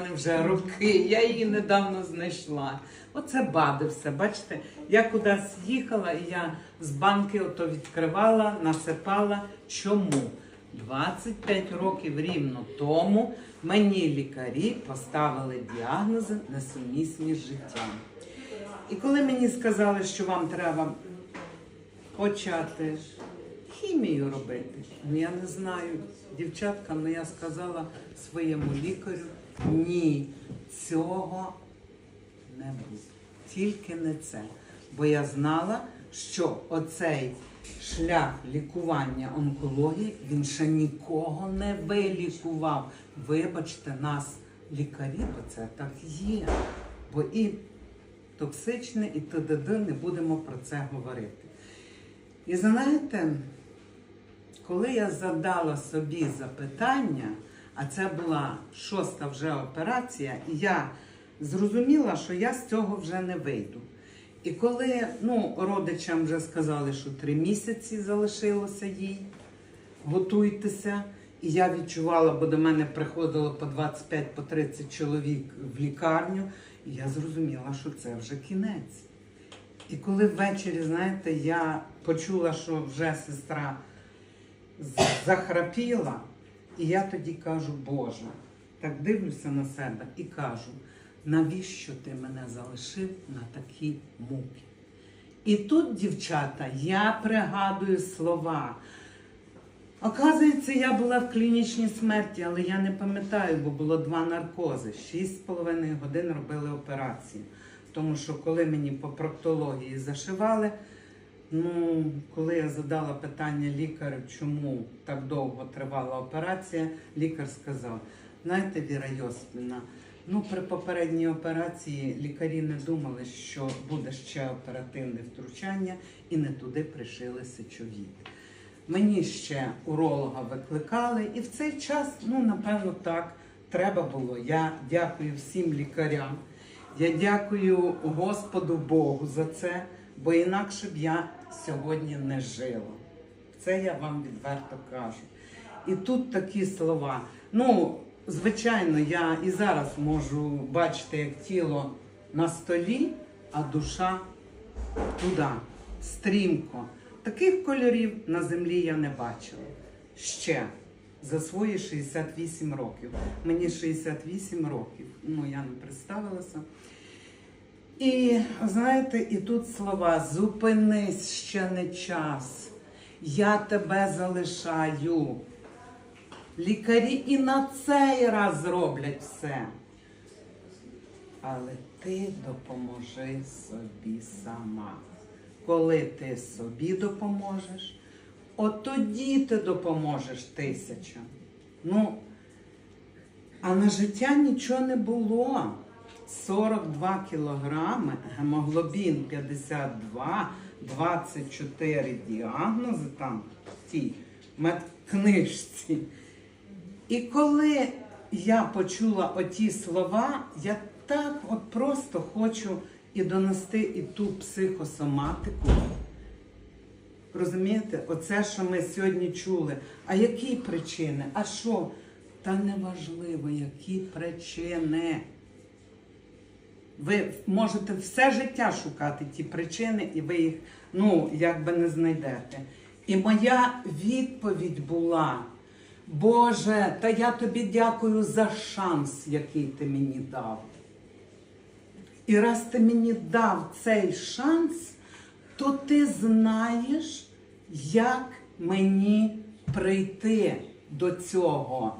мене вже роки, я її недавно знайшла. Оце бади все. Бачите, я кудись їхала і я з банки ото відкривала, насипала. Чому? 25 років рівно тому мені лікарі поставили діагнози несумісні з життям. І коли мені сказали, що вам треба почати хімію робити, ну я не знаю, дівчатка, але я сказала своєму лікарю, ні, цього не буде. Тільки не це. Бо я знала, що оцей шлях лікування онкології він ще нікого не вилікував. Вибачте, нас лікарі, бо це так є. Бо і токсичне, і т.д.д. не будемо про це говорити. І знаєте, коли я задала собі запитання, а це була шоста вже операція, і я зрозуміла, що я з цього вже не вийду. І коли ну, родичам вже сказали, що три місяці залишилося їй, готуйтеся. І я відчувала, бо до мене приходило по 25 по 30 чоловік в лікарню, і я зрозуміла, що це вже кінець. І коли ввечері, знаєте, я почула, що вже сестра захрапіла, і я тоді кажу, Боже, так дивлюся на себе і кажу, навіщо ти мене залишив на такі муки? І тут, дівчата, я пригадую слова. Оказується, я була в клінічній смерті, але я не пам'ятаю, бо було два наркози. Шість з половиною годин робили операцію. Тому що коли мені по проктології зашивали, ну, коли я задала питання лікарю, чому так довго тривала операція, лікар сказав: знаєте, Віра Йосипівна, ну при попередній операції лікарі не думали, що буде ще оперативне втручання, і не туди пришили сечовід. Мені ще уролога викликали, і в цей час, ну напевно, так треба було. Я дякую всім лікарям. Я дякую Господу Богу за це, бо інакше б я сьогодні не жила. Це я вам відверто кажу. І тут такі слова. Ну, звичайно, я і зараз можу бачити, як тіло на столі, а душа туди, стрімко. Таких кольорів на землі я не бачила. Ще за свої 68 років. Мені 68 років. Ну, я не представилася. І знаєте, і тут слова зупинись ще не час. Я тебе залишаю. Лікарі і на цей раз зроблять все. Але ти допоможи собі сама. Коли ти собі допоможеш, от тоді ти допоможеш тисячам. Ну, а на життя нічого не було. 42 кілограми, гемоглобін 52, 24 діагнози там в тій медкнижці. І коли я почула оті слова, я так от просто хочу і донести і ту психосоматику. Розумієте, оце, що ми сьогодні чули. А які причини? А що? Та неважливо, які причини. Ви можете все життя шукати ті причини, і ви їх ну, якби не знайдете. І моя відповідь була: Боже, та я тобі дякую за шанс, який ти мені дав. І раз ти мені дав цей шанс, то ти знаєш, як мені прийти до цього.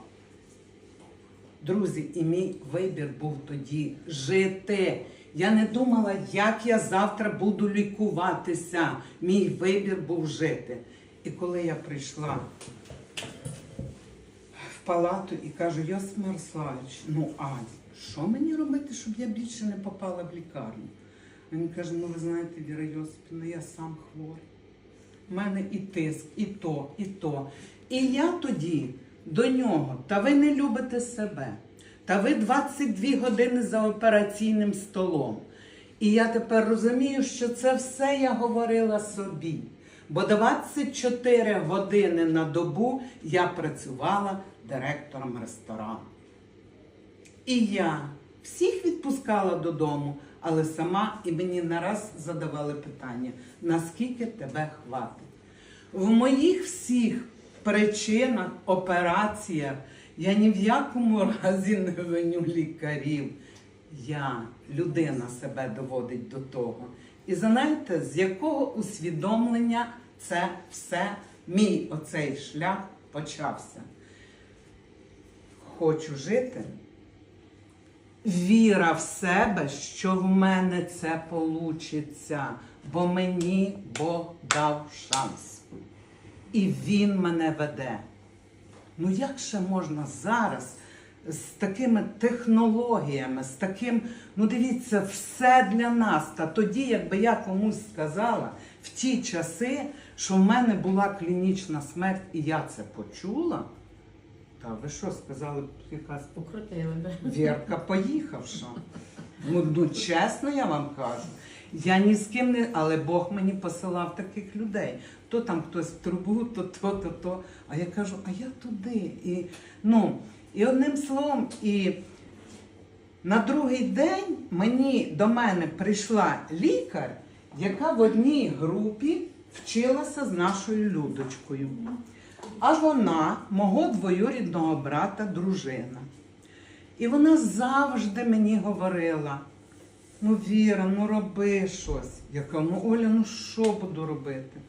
Друзі, і мій вибір був тоді жити. Я не думала, як я завтра буду лікуватися. Мій вибір був жити. І коли я прийшла в палату і кажу, Йосип Мирославович, ну Ань, що мені робити, щоб я більше не попала в лікарню? Він каже, ну ви знаєте, Віра Йосипівна, я сам хворий. У мене і тиск, і то, і то. І я тоді до нього, та ви не любите себе, та ви 22 години за операційним столом. І я тепер розумію, що це все я говорила собі. Бо 24 години на добу я працювала директором ресторану. І я всіх відпускала додому, але сама і мені нараз задавали питання: наскільки тебе хватить? В моїх всіх причинах, операціях я ні в якому разі не виню лікарів. Я, людина себе доводить до того. І знаєте, з якого усвідомлення це все, мій оцей шлях почався. Хочу жити. Віра в себе, що в мене це получиться, бо мені Бог дав шанс. І Він мене веде. Ну як ще можна зараз з такими технологіями, з таким, ну дивіться, все для нас. Та тоді, якби я комусь сказала в ті часи, що в мене була клінічна смерть, і я це почула. Та ви що сказали, якась Покрутили би. Вірка поїхавша. Ну, ну чесно я вам кажу. Я ні з ким не, але Бог мені посилав таких людей. То там хтось в трубу, то то, то, то. А я кажу, а я туди. І, ну, і одним словом, і на другий день мені до мене прийшла лікар, яка в одній групі вчилася з нашою Людочкою. А вона мого двоюрідного брата, дружина. І вона завжди мені говорила: ну, Віра, ну роби щось. Я кажу, ну Оля, ну що буду робити?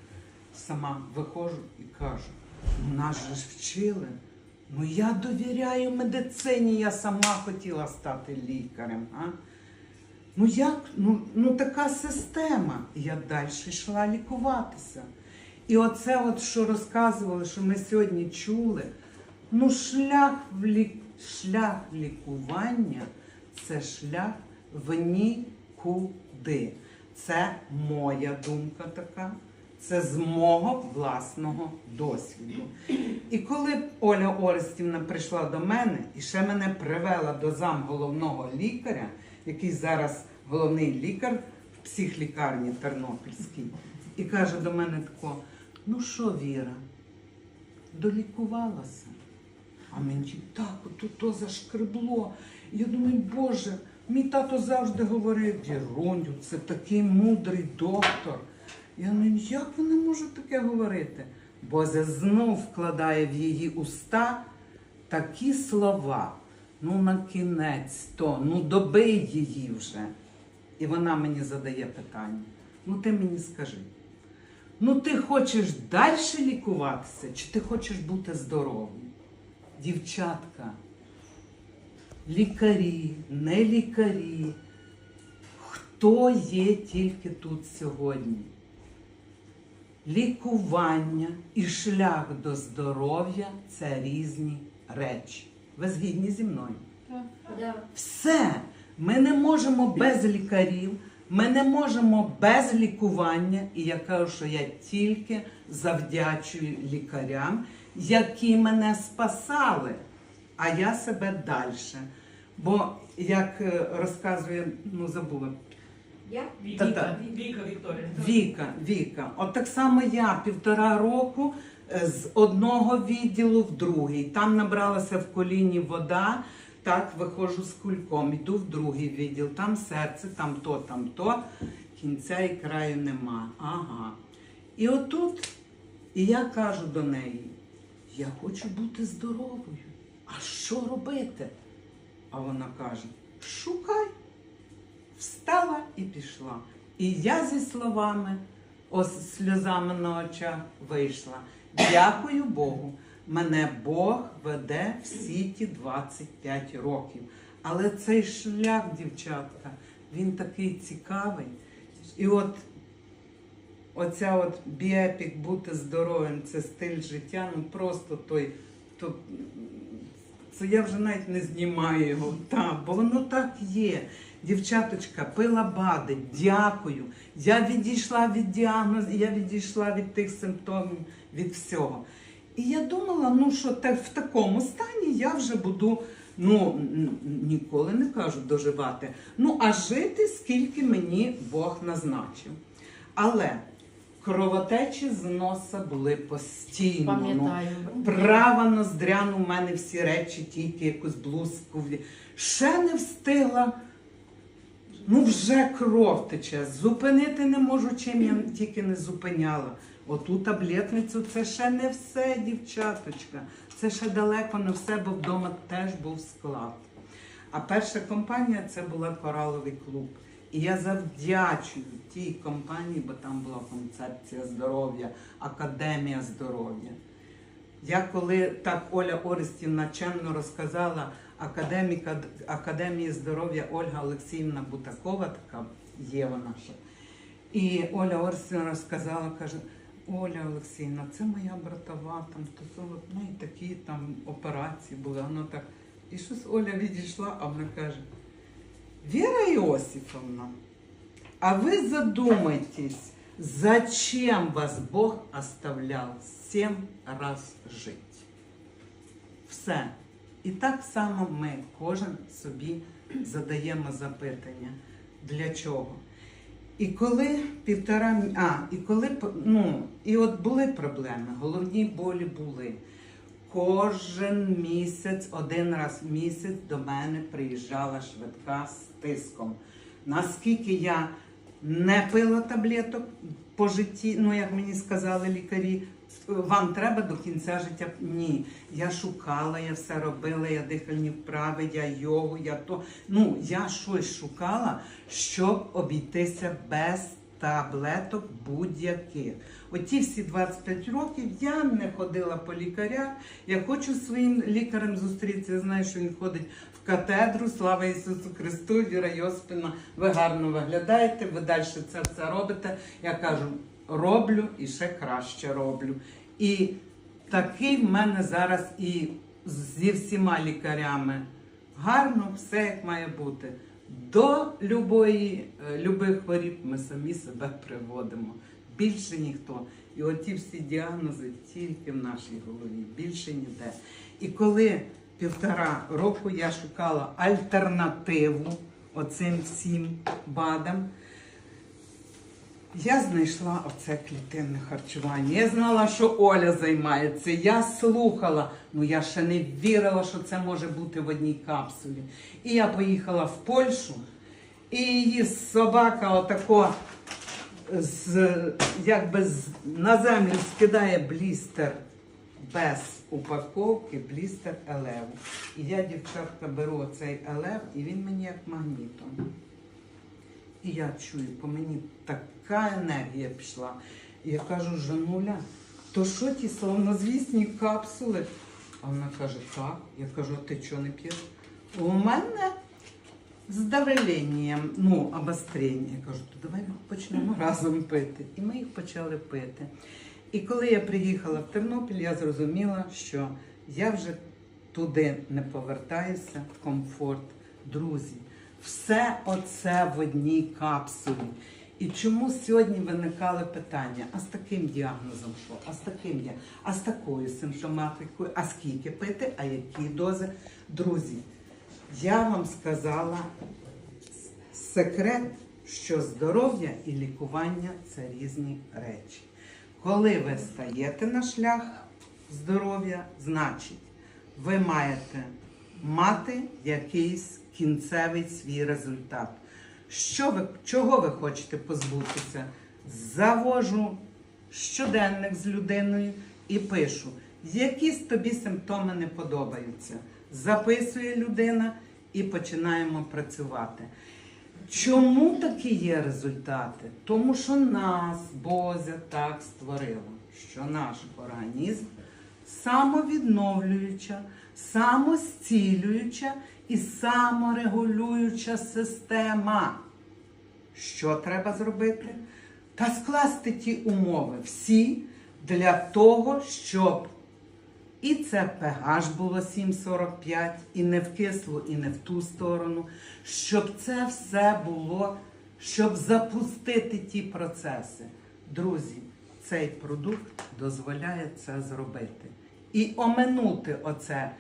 Сама виходжу і кажу, ну нас же ж вчили. Ну я довіряю медицині, я сама хотіла стати лікарем. А? Ну як? Ну, ну така система. Я далі йшла лікуватися. І оце, от, що розказували, що ми сьогодні чули, ну шлях в лік... шлях лікування це шлях в нікуди. Це моя думка така, це з мого власного досвіду. І коли Оля Орестівна прийшла до мене і ще мене привела до зам головного лікаря, який зараз головний лікар в психлікарні Тернопільській, і каже до мене тако, ну що, Віра, долікувалася? А мені так, ото то зашкребло. Я думаю, Боже, мій тато завжди говорив, Віроню, це такий мудрий доктор. Я думаю, як вона може таке говорити? Боже знов вкладає в її уста такі слова. Ну, на кінець то, ну добий її вже. І вона мені задає питання. Ну ти мені скажи. Ну, ти хочеш далі лікуватися, чи ти хочеш бути здоровим? Дівчатка, лікарі, не лікарі, хто є тільки тут сьогодні? Лікування і шлях до здоров'я це різні речі. Ви згідні зі мною? Все. Ми не можемо без лікарів, ми не можемо без лікування. І я кажу, що я тільки завдячую лікарям, які мене спасали, а я себе далі. Бо, як е, розказує, ну забула, Я? Віка, Віка Вікторія. Віка, Віка. От так само я півтора року е, з одного відділу в другий. Там набралася в коліні вода, так виходжу з кульком, йду в другий відділ, там серце, там то, там то. Кінця і краю нема. Ага. І отут, і я кажу до неї: я хочу бути здоровою. А що робити? А вона каже: шукай. Встала і пішла. І я зі словами, ось сльозами на очах вийшла. Дякую Богу. Мене Бог веде всі ті 25 років. Але цей шлях, дівчатка, він такий цікавий. І от оця от біепік бути здоровим, це стиль життя, ну просто той. То, це я вже навіть не знімаю його, так, бо воно так є. Дівчаточка, пила бади, дякую. Я відійшла від діагнозу, я відійшла від тих симптомів, від всього. І я думала, ну що так, в такому стані я вже буду, ну ніколи не кажу доживати. Ну, а жити, скільки мені Бог назначив. Але Кровотечі з носа були постійно. ну. Пам'ятаю. Права ноздряну в мене всі речі, тільки якусь блузку. Ще не встигла. Ну, вже кров тече. Зупинити не можу, чим я тільки не зупиняла. Оту таблетницю це ще не все, дівчаточка. Це ще далеко не все, бо вдома теж був склад. А перша компанія це була кораловий клуб. І я завдячую тій компанії, бо там була концепція здоров'я, академія здоров'я. Я коли так Оля Орестівна чемно розказала академіка Академії здоров'я Ольга Олексіївна Бутакова, така є вона ще. І Оля Орестівна розказала, каже, Оля Олексіївна, це моя братова, там то то, ну і такі там операції були. Воно так. І щось Оля відійшла, а вона каже: Віра Іосифовна, а ви задумайтесь, зачем вас Бог оставлял сім раз жити? Все. І так само ми кожен собі задаємо запитання, для чого. І коли півтора а, і коли ну, і от були проблеми, головні болі були. Кожен місяць, один раз в місяць до мене приїжджала швидка з тиском. Наскільки я не пила таблеток по житті, ну як мені сказали лікарі, вам треба до кінця життя. Ні. Я шукала, я все робила, я дихальні вправи, я йогу, я то. Ну, я щось шукала, щоб обійтися без таблеток будь-яких. Оті всі 25 років я не ходила по лікарях. Я хочу своїм лікарем зустрітися. Я знаю, що він ходить в катедру. Слава Ісусу Христу, Віра Йоспіна. Ви гарно виглядаєте, ви далі це все робите. Я кажу, роблю і ще краще роблю. І такий в мене зараз і зі всіма лікарями. Гарно, все як має бути. До любої, е, любих хворіб ми самі себе приводимо. Більше ніхто. І оті всі діагнози тільки в нашій голові, більше ніде. І коли півтора року я шукала альтернативу оцим всім БАДам, я знайшла оце клітинне харчування. Я знала, що Оля займається. Я слухала, ну я ще не вірила, що це може бути в одній капсулі. І я поїхала в Польщу, і її собака отако з, якби з, на землю скидає блістер без упаковки, блістер елеву. І я, дівчатка, беру цей елев, і він мені як магнітом. І я чую, по мені така енергія пішла. І я кажу, Жануля, то що ті славнозвісні капсули? А вона каже, так. Я кажу, а ти чого не п'єш? У мене з давленням, ну, обострення. Я кажу, то давай почнемо разом пити. І ми їх почали пити. І коли я приїхала в Тернопіль, я зрозуміла, що я вже туди не повертаюся, в комфорт. Друзі, все оце в одній капсулі. І чому сьогодні виникали питання? А з таким діагнозом що? А з таким я? А з такою симптоматикою? А скільки пити? А які дози? Друзі, я вам сказала секрет, що здоров'я і лікування це різні речі. Коли ви стаєте на шлях здоров'я, значить, ви маєте мати якийсь кінцевий свій результат. Що ви, чого ви хочете позбутися? Завожу щоденник з людиною і пишу, які тобі симптоми не подобаються. Записує людина і починаємо працювати. Чому такі є результати? Тому що нас Бозя так створила, що наш організм самовідновлююча, самостілююча і саморегулююча система. Що треба зробити? Та скласти ті умови всі для того, щоб і це pH було 7,45, і не в кислу, і не в ту сторону, щоб це все було, щоб запустити ті процеси. Друзі, цей продукт дозволяє це зробити. І оминути оце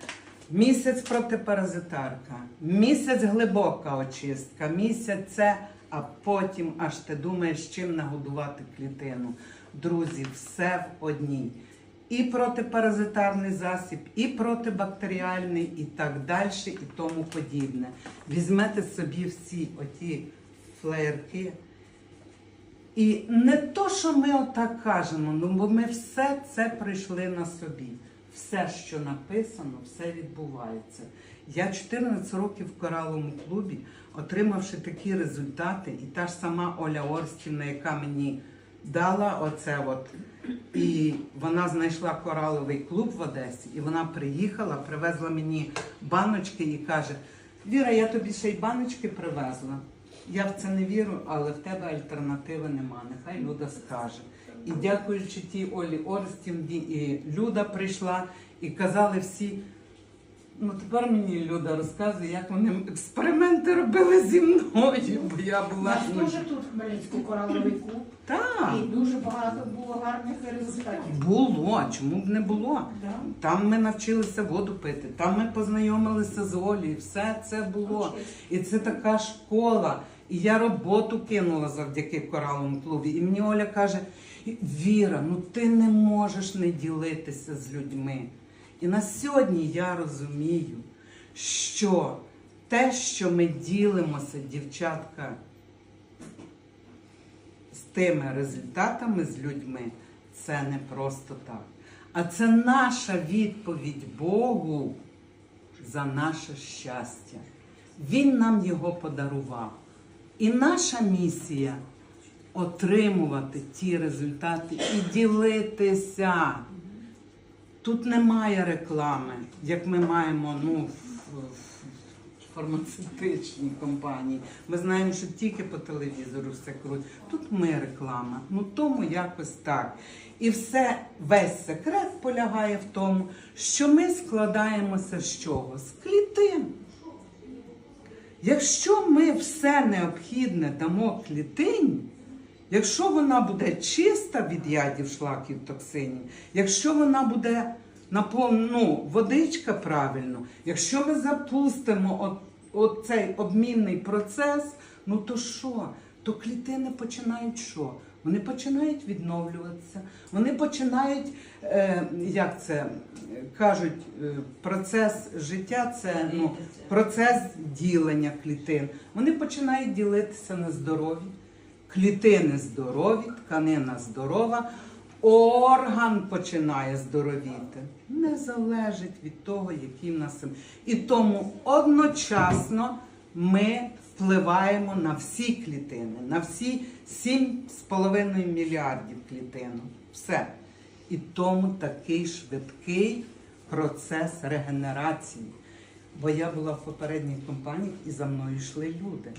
місяць протипаразитарка, місяць глибока очистка, місяць це, а потім аж ти думаєш, чим нагодувати клітину. друзі, все в одній. І протипаразитарний засіб, і протибактеріальний, і так далі, і тому подібне. Візьмете собі всі оті флеєрки. І не то, що ми отак кажемо, ну бо ми все це пройшли на собі. Все, що написано, все відбувається. Я 14 років в кораловому клубі, отримавши такі результати, і та ж сама Оля Орстівна, яка мені дала оце от. І вона знайшла кораловий клуб в Одесі, і вона приїхала, привезла мені баночки і каже: Віра, я тобі ще й баночки привезла. Я в це не вірю, але в тебе альтернативи нема. Нехай Люда скаже. І дякуючи тій Олі Орстівні, і Люда прийшла, і казали всі. Ну тепер мені Люда розказує, як вони експерименти робили зі мною, бо я У була. нас ну, теж тут в Хмельницьку кораловий клуб. Так, І дуже багато було гарних результатів. було. Чому б не було? Да. Там ми навчилися воду пити, там ми познайомилися з Олею, все це було. І це така школа. І я роботу кинула завдяки кораловому клубі. І мені Оля каже: Віра, ну ти не можеш не ділитися з людьми. І на сьогодні я розумію, що те, що ми ділимося, дівчатка, з тими результатами з людьми, це не просто так. А це наша відповідь Богу за наше щастя. Він нам його подарував. І наша місія отримувати ті результати і ділитися. Тут немає реклами, як ми маємо ну, в, в фармацевтичній компанії. Ми знаємо, що тільки по телевізору все круть. Тут ми реклама. Ну тому якось так. І все, весь секрет полягає в тому, що ми складаємося з чого? З клітин. Якщо ми все необхідне дамо клітині, якщо вона буде чиста від ядів, шлаків, токсинів, якщо вона буде ну, водичка правильно, якщо ми запустимо от, от цей обмінний процес, ну то що? То клітини починають що? Вони починають відновлюватися, вони починають, е, як це е, кажуть, е, процес життя це ну, процес ділення клітин. Вони починають ділитися на здорові. Клітини здорові, тканина здорова, орган починає здоровіти. Не залежить від того, який в нас. І тому одночасно ми впливаємо на всі клітини, на всі 7,5 мільярдів клітин. Все. І тому такий швидкий процес регенерації. Бо я була в попередній компанії і за мною йшли люди.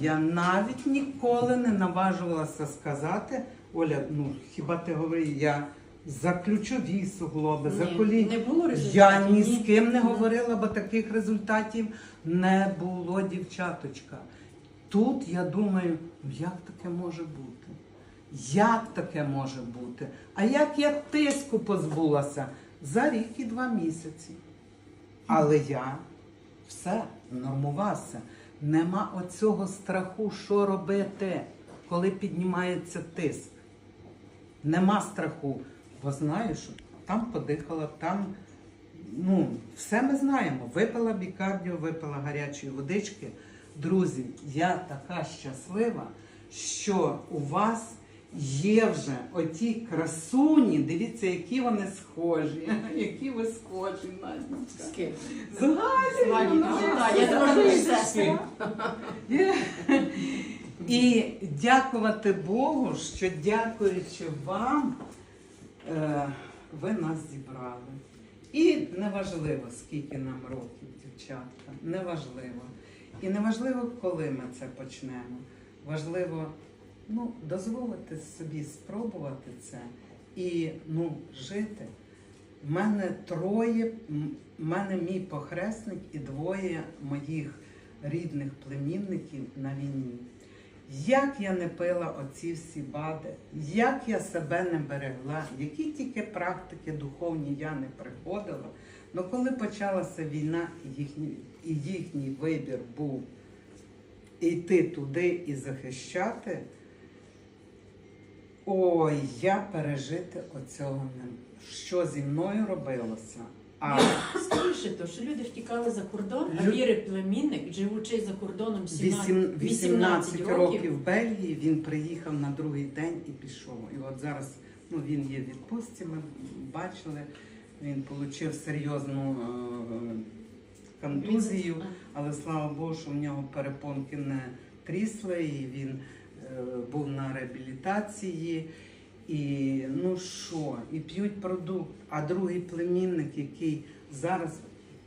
Я навіть ніколи не наважувалася сказати, Оля, ну хіба ти говориш, я за ключові суглоби, за Ні, не було Я результатів, ні з ким не говорила, бо таких результатів не було, дівчаточка. Тут я думаю, ну як таке може бути? Як таке може бути? А як я тиску позбулася за рік і два місяці? Але я все нормувався. Нема оцього страху, що робити, коли піднімається тиск. Нема страху. Бо знаю, що там подихала, там ну, все ми знаємо. Випила бікардіо, випила гарячої водички. Друзі, я така щаслива, що у вас є вже оті красуні. Дивіться, які вони схожі. Які ви схожі, Наденька. З ким? З Галею, Галею, ну. І дякувати Богу, що дякуючи вам, е, ви нас зібрали. І неважливо, скільки нам років, дівчатка, неважливо. І неважливо, коли ми це почнемо. Важливо ну, дозволити собі спробувати це і ну, жити. У мене троє, в мене мій похресник і двоє моїх рідних племінників на війні. Як я не пила оці всі бади, як я себе не берегла, які тільки практики духовні я не приходила. Ну коли почалася війна, і їхній вибір був йти туди і захищати, Ой, я пережити оцього не що зі мною робилося. А Скоріше то, що люди втікали за кордон, а Лю- Віри племінник, живучи за кордоном 17, Вісім- 18 18 років років, в Бельгії він приїхав на другий день і пішов. І от зараз ну, він є в відпустці, ми бачили, він отримав серйозну е, контузію, але слава Богу, що в нього перепонки не трісли, і він е, був реабілітації. І ну що, і п'ють продукт. А другий племінник, який зараз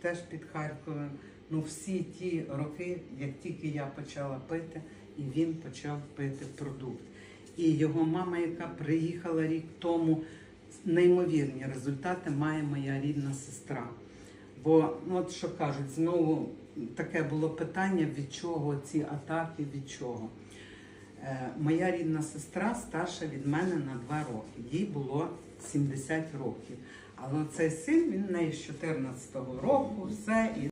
теж під Харковом, ну всі ті роки, як тільки я почала пити, і він почав пити продукт. І його мама, яка приїхала рік тому, неймовірні результати має моя рідна сестра. Бо, ну от що кажуть, знову таке було питання, від чого ці атаки, від чого. Е, моя рідна сестра старша від мене на 2 роки. Їй було 70 років. Але цей син він неї з 14-го року, все.